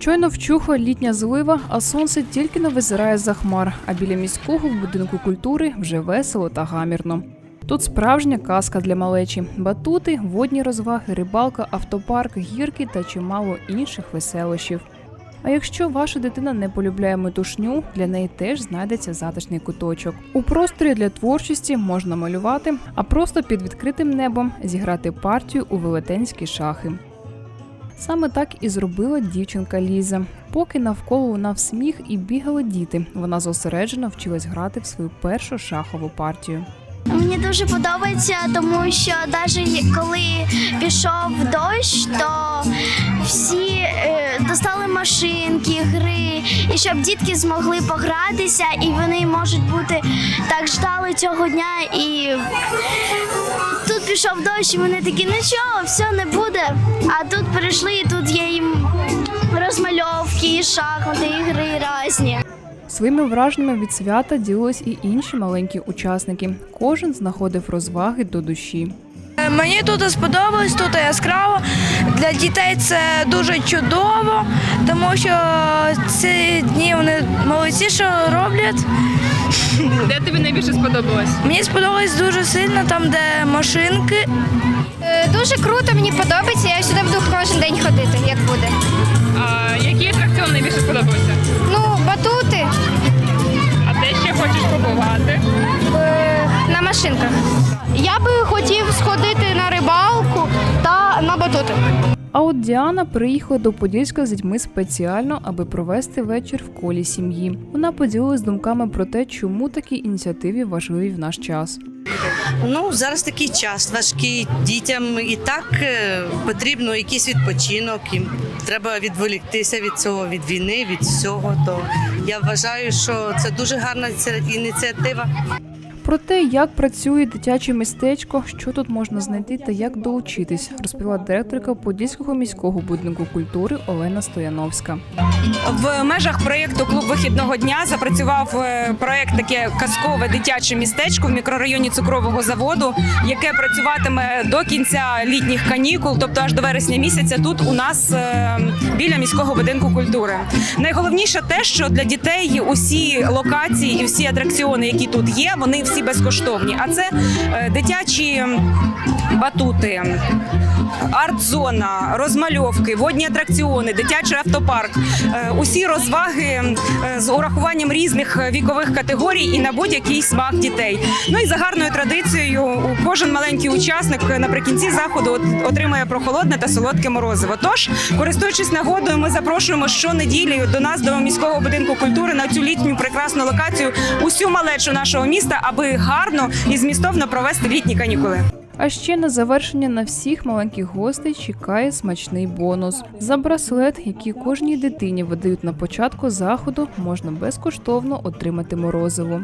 Щойно вчухла літня злива, а сонце тільки не визирає за хмар. А біля міського в будинку культури вже весело та гамірно. Тут справжня казка для малечі: батути, водні розваги, рибалка, автопарк, гірки та чимало інших веселощів. А якщо ваша дитина не полюбляє метушню, для неї теж знайдеться затишний куточок. У просторі для творчості можна малювати, а просто під відкритим небом зіграти партію у велетенські шахи. Саме так і зробила дівчинка Ліза. Поки навколо лунав сміх і бігали діти, вона зосереджено вчилась грати в свою першу шахову партію. Мені дуже подобається, тому що навіть коли пішов дощ, то всі е, достали машинки, гри, і щоб дітки змогли погратися, і вони можуть бути так ждали цього дня. І пішов дощ, і вони такі, нічого, все не буде. А тут перейшли, і тут є їм розмальовки, і шахмати, і гри різні. Своїми враженнями від свята ділились і інші маленькі учасники. Кожен знаходив розваги до душі. Мені тут сподобалось, тут яскраво. Для дітей це дуже чудово, тому що ці дні вони молодці, що роблять. Де тобі найбільше сподобалось? Мені сподобалось дуже сильно там, де машинки. Е, Дуже круто, мені подобається. Я сюди буду кожен день ходити, як буде. А який атракціон найбільше сподобався? Ну, батути А де ще хочеш побувати? е, на машинках. Я би хотів сходити на рибалку та на батути. А от Діана приїхала до Подільська з дітьми спеціально, аби провести вечір в колі сім'ї. Вона поділилась думками про те, чому такі ініціативи важливі в наш час. Ну зараз такий час важкий дітям і так е, потрібно якийсь відпочинок. Їм треба відволіктися від цього, від війни, від всього. То я вважаю, що це дуже гарна ініціатива. Про те, як працює дитяче містечко, що тут можна знайти та як долучитись, розповіла директорка Подільського міського будинку культури Олена Стояновська. В межах проєкту Клуб вихідного дня запрацював е, проєкт таке казкове дитяче містечко в мікрорайоні цукрового заводу, яке працюватиме до кінця літніх канікул, тобто аж до вересня місяця. Тут у нас е, біля міського будинку культури. Найголовніше те, що для дітей усі локації і всі атракціони, які тут є, вони всі безкоштовні. А це е, дитячі батути, арт-зона, розмальовки, водні атракціони, дитячий автопарк, Е, усі розваги е, з урахуванням різних вікових категорій і на будь-який смак дітей. Ну і за гарною традицією, кожен маленький учасник наприкінці заходу от- отримує прохолодне та солодке морозиво. Тож, користуючись нагодою, ми запрошуємо щонеділі до нас до міського будинку культури на цю літню прекрасну локацію усю малечу нашого міста, аби гарно і змістовно провести літні канікули. А ще на завершення на всіх маленьких гостей чекає смачний бонус. За браслет, який кожній дитині видають на початку заходу, можна безкоштовно отримати морозиво.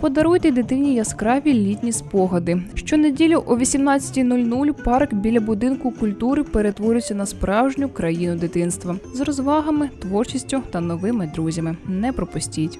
Подаруйте дитині яскраві літні спогади. Щонеділю о 18.00 парк біля будинку культури перетворюється на справжню країну дитинства з розвагами, творчістю та новими друзями. Не пропустіть.